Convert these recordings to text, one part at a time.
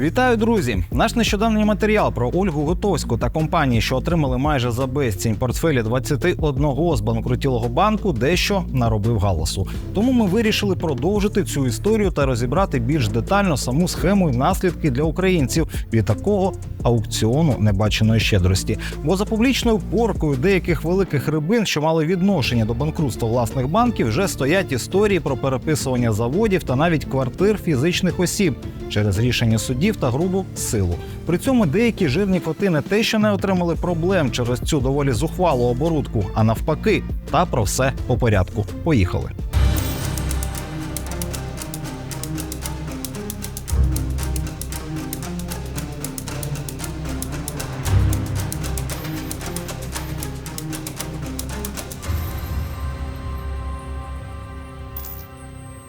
Вітаю, друзі! Наш нещодавній матеріал про Ольгу Готовську та компанії, що отримали майже за безцінь портфелі 21 збанкрутілого банку, дещо наробив галасу. Тому ми вирішили продовжити цю історію та розібрати більш детально саму схему і наслідки для українців від такого аукціону небаченої щедрості. Бо за публічною поркою деяких великих рибин, що мали відношення до банкрутства власних банків, вже стоять історії про переписування заводів та навіть квартир фізичних осіб через рішення судів та грубу силу. При цьому деякі жирні коти не те, що не отримали проблем через цю доволі зухвалу оборудку, а навпаки, та про все по порядку. Поїхали.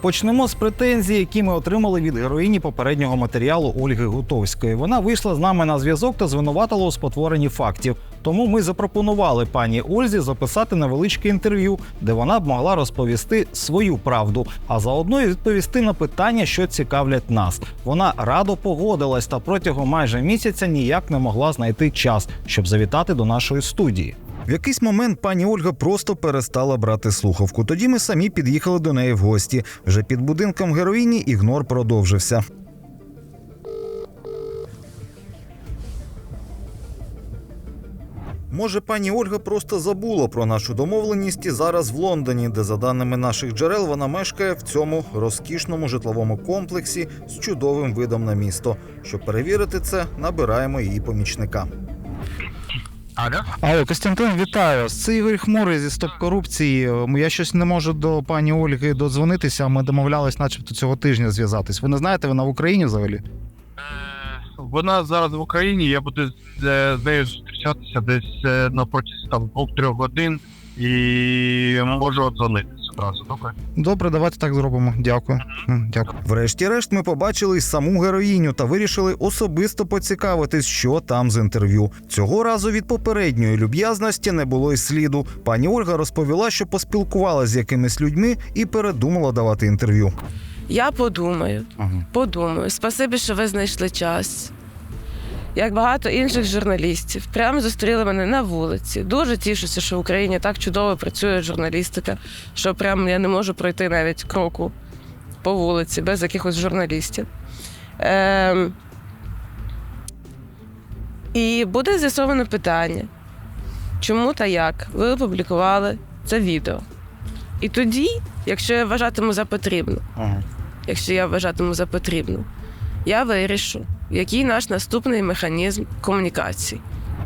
Почнемо з претензій, які ми отримали від героїні попереднього матеріалу Ольги Гутовської. Вона вийшла з нами на зв'язок та звинуватила у спотворенні фактів. Тому ми запропонували пані Ользі записати невеличке інтерв'ю, де вона б могла розповісти свою правду, а заодно й відповісти на питання, що цікавлять нас. Вона радо погодилась та протягом майже місяця ніяк не могла знайти час, щоб завітати до нашої студії. В якийсь момент пані Ольга просто перестала брати слухавку. Тоді ми самі під'їхали до неї в гості. Вже під будинком героїні ігнор продовжився. Може, пані Ольга просто забула про нашу домовленість і зараз в Лондоні, де, за даними наших джерел, вона мешкає в цьому розкішному житловому комплексі з чудовим видом на місто. Щоб перевірити це, набираємо її помічника. Алло? Алло, Костянтин, вітаю. Це Ігор Хмурий зі стоп корупції. Я щось не можу до пані Ольги додзвонитися. Ми домовлялись, начебто, цього тижня зв'язатись. Ви не знаєте, вона в Україні взагалі? Е, Вона зараз в Україні, я буду з, е, нею зустрічатися десь е, на протязі там двох-трьох годин і можу odзвонитися одразу, добре? Добре, давайте так зробимо. Дякую. Дякую. Врешті-решт, ми побачили й саму героїню та вирішили особисто поцікавитись, що там з інтерв'ю. Цього разу від попередньої люб'язності не було й сліду. Пані Ольга розповіла, що поспілкувалася з якимись людьми і передумала давати інтерв'ю. Я подумаю, Ага. подумаю. Спасибі, що ви знайшли час. Як багато інших журналістів, прямо зустріли мене на вулиці. Дуже тішуся, що в Україні так чудово працює журналістика, що прямо я не можу пройти навіть кроку по вулиці без якихось журналістів. Ем... І буде з'ясоване питання, чому та як ви опублікували це відео. І тоді, якщо я вважатиму за потрібно, Ага. якщо я вважатиму за потрібну, я вирішу, який наш наступний механізм комунікації.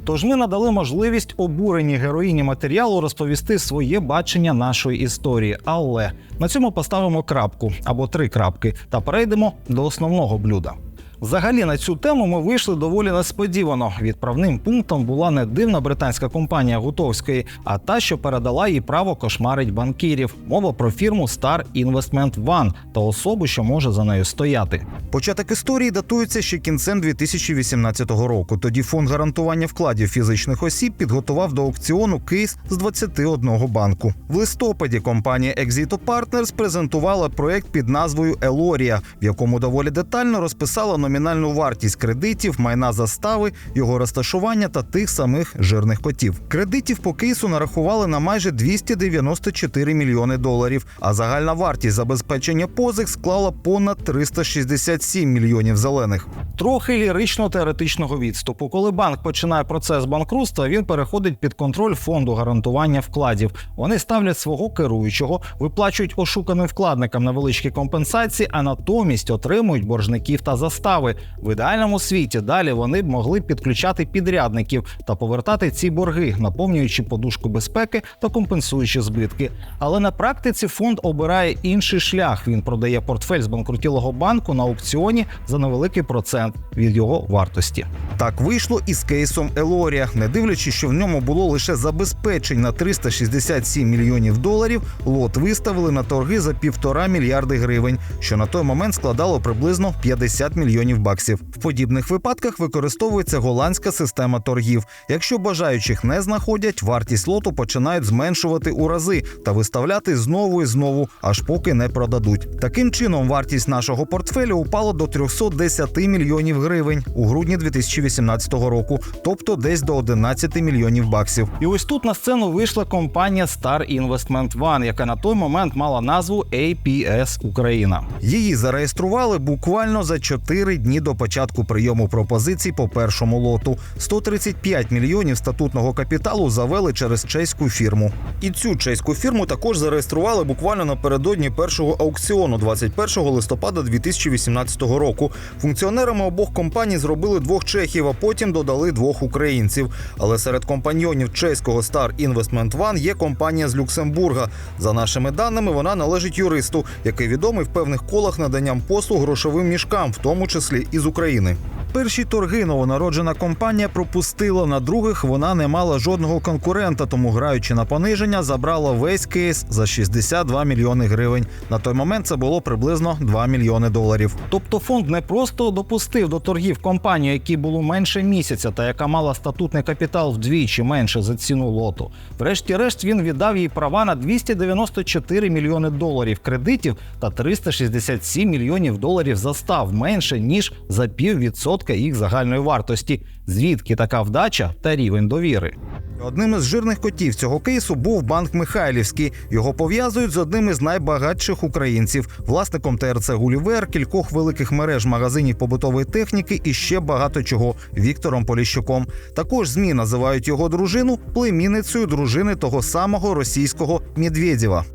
Тож ми надали можливість обуреній героїні матеріалу розповісти своє бачення нашої історії. Але на цьому поставимо крапку або три крапки та перейдемо до основного блюда. Взагалі на цю тему ми вийшли доволі несподівано. Відправним пунктом була не дивна британська компанія Гутовської, а та, що передала їй право кошмарить банкірів. Мова про фірму Star Investment One та особу, що може за нею стояти. Початок історії датується ще кінцем 2018 року. Тоді фонд гарантування вкладів фізичних осіб підготував до аукціону кейс з 21 банку. В листопаді компанія Exito Partners презентувала проект під назвою Елорія, в якому доволі детально розписала номінальну вартість кредитів, майна застави, його розташування та тих самих жирних котів. Кредитів по кейсу нарахували на майже 294 мільйони доларів, а загальна вартість забезпечення позик склала понад 367 мільйонів зелених. Трохи лірично-теоретичного відступу. Коли банк починає процес банкрутства, він переходить під контроль фонду гарантування вкладів. Вони ставлять свого керуючого, виплачують ошуканим вкладникам невеличкі компенсації, а натомість отримують боржників та застави. В ідеальному світі далі вони б могли підключати підрядників та повертати ці борги, наповнюючи подушку безпеки та компенсуючи збитки. Але на практиці фонд обирає інший шлях. Він продає портфель з банкрутілого банку на аукціоні за невеликий процент від його вартості. Так вийшло і з кейсом Елорія. Не дивлячись, що в ньому було лише забезпечень на 367 мільйонів доларів, лот виставили на торги за півтора мільярди гривень, що на той момент складало приблизно 50 мільйонів мільйонів баксів. В подібних випадках використовується голландська система торгів. Якщо бажаючих не знаходять, вартість лоту починають зменшувати у рази та виставляти знову і знову, аж поки не продадуть. Таким чином, вартість нашого портфелю упала до 310 мільйонів гривень у грудні 2018 року, тобто десь до 11 мільйонів баксів. І ось тут на сцену вийшла компанія Star Investment One, яка на той момент мала назву APS Україна. Її зареєстрували буквально за 4 дні до початку прийому пропозицій по першому лоту. 135 мільйонів статутного капіталу завели через чеську фірму. І цю чеську фірму також зареєстрували буквально напередодні першого аукціону 21 листопада 2018 року. Функціонерами обох компаній зробили двох чехів, а потім додали двох українців. Але серед компаньйонів чеського Star Investment One є компанія з Люксембурга. За нашими даними, вона належить юристу, який відомий в певних колах наданням послуг грошовим мішкам, в тому числі і з України. Перші торги новонароджена компанія пропустила. На других вона не мала жодного конкурента, тому граючи на пониження, забрала весь кейс за 62 мільйони гривень. На той момент це було приблизно 2 мільйони доларів. Тобто фонд не просто допустив до торгів компанію, якій було менше місяця, та яка мала статутний капітал вдвічі менше за ціну лоту. Врешті-решт він віддав їй права на 294 мільйони доларів кредитів та 367 мільйонів доларів застав менше ніж за піввідсотка їх загальної вартості. Звідки така вдача та рівень довіри? Одним із жирних котів цього кейсу був банк Михайлівський. Його пов'язують з одним із найбагатших українців, власником ТРЦ Гулівер, кількох великих мереж магазинів побутової техніки і ще багато чого Віктором Поліщуком. Також змі називають його дружину племінницею дружини того самого російського Медведєва.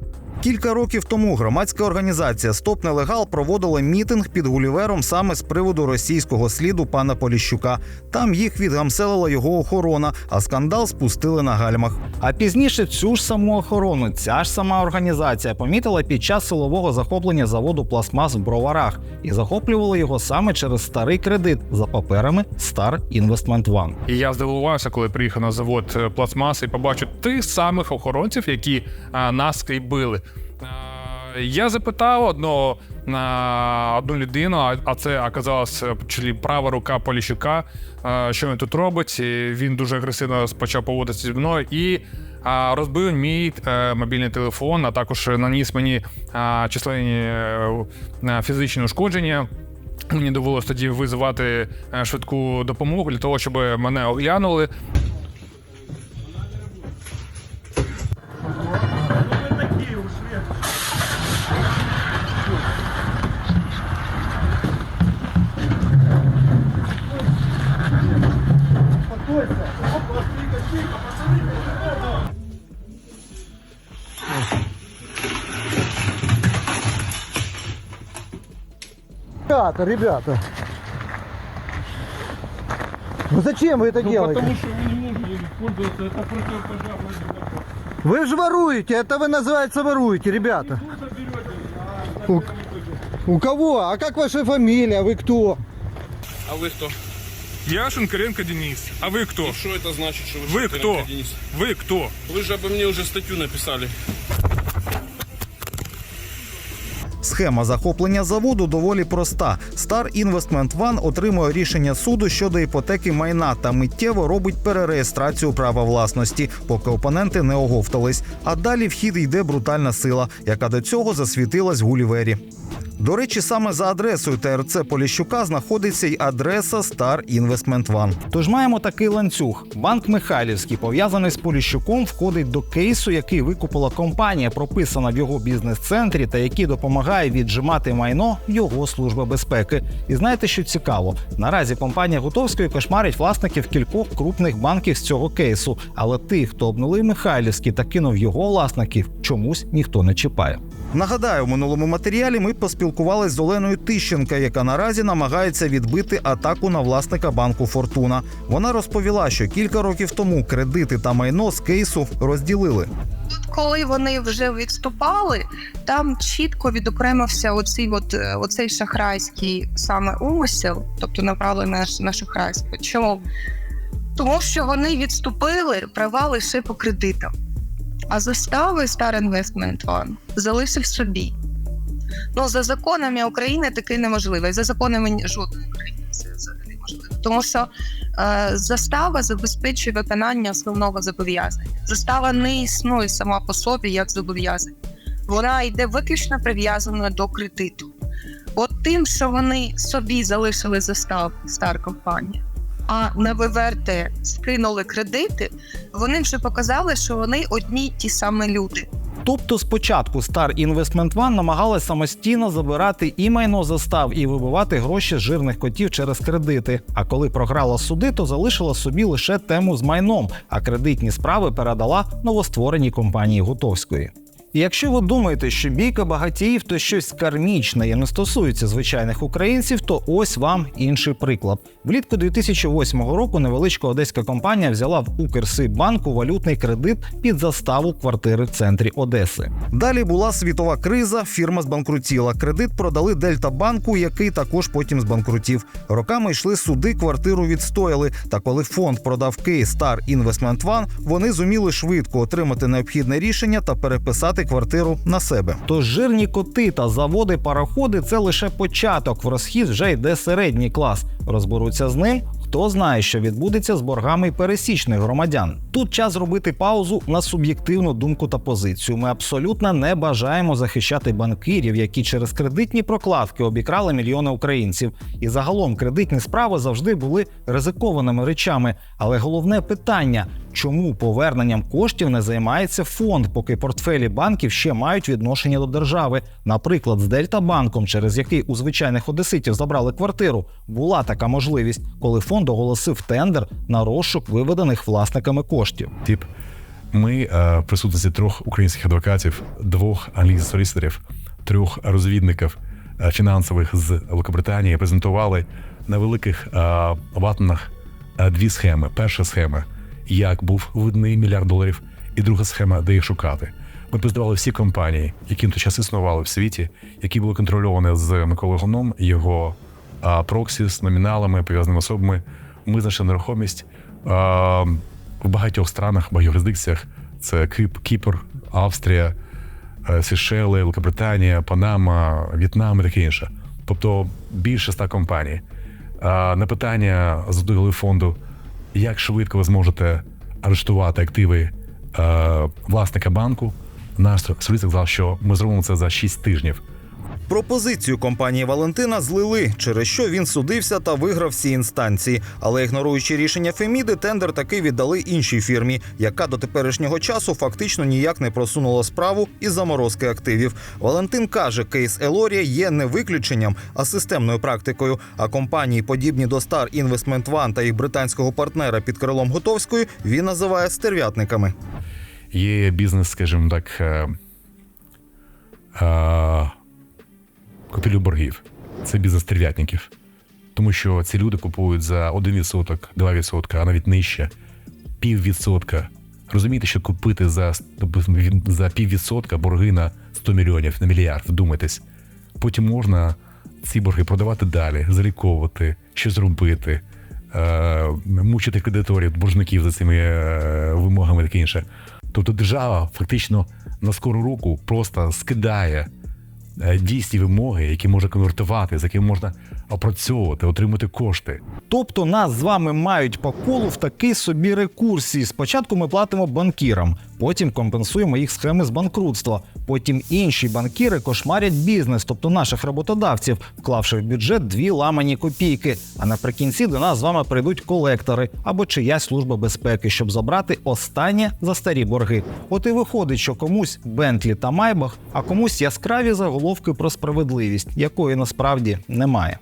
Кілька років тому громадська організація Стоп Нелегал проводила мітинг під Гулівером саме з приводу російського сліду пана Поліщука. Там їх відгамселила його охорона, а скандал спустили на гальмах. А пізніше цю ж саму охорону, ця ж сама організація помітила під час силового захоплення заводу пластмас в броварах і захоплювала його саме через старий кредит за паперами Star Investment One. І я здивувався, коли приїхав на завод пластмаси і побачив тих самих охоронців, які а, нас. А, Я запитав одного на одну людину, а- це оказалось е, права рука Поліщука, е, що він тут робить. Він дуже агресивно почав поводитися зі мною і розбив мій е, мобільний телефон, а також наніс мені численні е, е, фізичні ушкодження. Мені довелося тоді визивати е, швидку допомогу для того, щоб мене оглянули. Ребята, ребята. Ну зачем вы это делаете? Потому что вы не можете пользоваться, это безопасность. Вы же воруете, это вы называется воруете, ребята. У, у кого? А как ваша фамилия? Вы кто? А вы кто? Я Шинкаренко Денис. А вы кто? И что это значит, что вы Вы Шинкаренко кто? Денис? Вы кто? Вы же обо мне уже статью написали. Схема захоплення заводу доволі проста. Star Investment One отримує рішення суду щодо іпотеки майна та миттєво робить перереєстрацію права власності, поки опоненти не оговтались. А далі в хід йде брутальна сила, яка до цього засвітилась Гулівері. До речі, саме за адресою ТРЦ Поліщука знаходиться й адреса Star Investment One. Тож маємо такий ланцюг. Банк Михайлівський, пов'язаний з Поліщуком, входить до кейсу, який викупила компанія, прописана в його бізнес-центрі, та який допомагає віджимати майно його служба безпеки. І знаєте, що цікаво? Наразі компанія Гутовської кошмарить власників кількох крупних банків з цього кейсу. Але тих, хто обнулив Михайлівський та кинув його власників, чомусь ніхто не чіпає. Нагадаю, в минулому матеріалі ми поспілкувалися з Оленою Тищенка, яка наразі намагається відбити атаку на власника банку Фортуна. Вона розповіла, що кілька років тому кредити та майно з кейсу розділили. Коли вони вже відступали, там чітко відокремився оцей, от, е, оцей шахрайський саме умисел, тобто направлений на, на шахрайство. Чому? Тому що вони відступили права лише по кредитам, а застави Star Investment One залишив собі. Ну за законами України таке неможливо. І за законами жодної країни це неможливо. Тому що е, застава забезпечує виконання основного зобов'язання. Застава не існує сама по собі як зобов'язання. Вона йде виключно прив'язаною до кредиту. От тим, що вони собі залишили застав стар компанія, а на виверте скинули кредити, вони вже показали, що вони одні ті самі люди. Тобто спочатку Star Investment One намагалась самостійно забирати і майно застав, і вибивати гроші з жирних котів через кредити. А коли програла суди, то залишила собі лише тему з майном, а кредитні справи передала новоствореній компанії Гутовської. Якщо ви думаєте, що бійка багатіїв то щось кармічне і не стосується звичайних українців, то ось вам інший приклад. Влітку 2008 року невеличка одеська компанія взяла в Укрсибанку валютний кредит під заставу квартири в центрі Одеси. Далі була світова криза, фірма збанкрутіла. Кредит продали Дельта банку, який також потім збанкрутів. Роками йшли суди, квартиру відстояли. Та коли фонд продав Star Investment One, вони зуміли швидко отримати необхідне рішення та переписати квартиру на себе. Тож жирні коти та заводи пароходи це лише початок. В розхід вже йде середній клас. Розберуться з ним. Хто знає, що відбудеться з боргами пересічних громадян? Тут час зробити паузу на суб'єктивну думку та позицію. Ми абсолютно не бажаємо захищати банкирів, які через кредитні прокладки обікрали мільйони українців. І загалом кредитні справи завжди були ризикованими речами. Але головне питання: чому поверненням коштів не займається фонд, поки портфелі банків ще мають відношення до держави? Наприклад, з Дельтабанком, через який у звичайних одеситів забрали квартиру, була така можливість, коли фонд оголосив тендер на розшук виведених власниками коштів. Тип. Ми е, в присутності трьох українських адвокатів, двох англійських солістерів, трьох розвідників е, фінансових з Великобританії презентували на великих е, ватнах дві схеми. Перша схема, як був видний мільярд доларів, і друга схема, де їх шукати. Ми презентували всі компанії, які на той час існували в світі, які були контрольовані з Миколою Гоном, його а, проксі з номіналами, пов'язаними особами. Ми знайшли нерухомість а, в багатьох странах, в багатьох юрисдикціях. Це Кип, Кіпр, Австрія, е, Сейшели, Великобританія, Панама, В'єтнам і таке інше. Тобто більше ста компаній. А, На питання голови фонду, як швидко ви зможете арештувати активи е, власника банку, наш соліст сказав, що ми зробимо це за 6 тижнів. Пропозицію компанії Валентина злили, через що він судився та виграв всі інстанції. Але ігноруючи рішення Феміди, тендер таки віддали іншій фірмі, яка до теперішнього часу фактично ніяк не просунула справу із заморозки активів. Валентин каже, кейс Елорія є не виключенням, а системною практикою. А компанії, подібні до Star Investment One та їх британського партнера під крилом Готовської, він називає стерв'ятниками. Є бізнес, скажімо так, е, е, купівлю боргів. Це бізнес терв'ятників. Тому що ці люди купують за 1%, 2%, а навіть нижче, піввідсотка. Розумієте, що купити за, за піввідсотка борги на 100 мільйонів, на мільярд, вдумайтесь. Потім можна ці борги продавати далі, заліковувати, щось робити, е, мучити кредиторів, боржників за цими е, вимогами таке інше. Тобто держава фактично на скору руку просто скидає дійсні вимоги, які може конвертувати, з якими можна опрацьовувати, отримати кошти. Тобто нас з вами мають по колу в такий собі рекурсії. Спочатку ми платимо банкірам, потім компенсуємо їх схеми з банкрутства. Потім інші банкіри кошмарять бізнес, тобто наших роботодавців, вклавши в бюджет дві ламані копійки. А наприкінці до нас з вами прийдуть колектори або чиясь служба безпеки, щоб забрати останнє за старі борги. От і виходить, що комусь Бентлі та Майбах, а комусь яскраві заголовки про справедливість, якої насправді немає.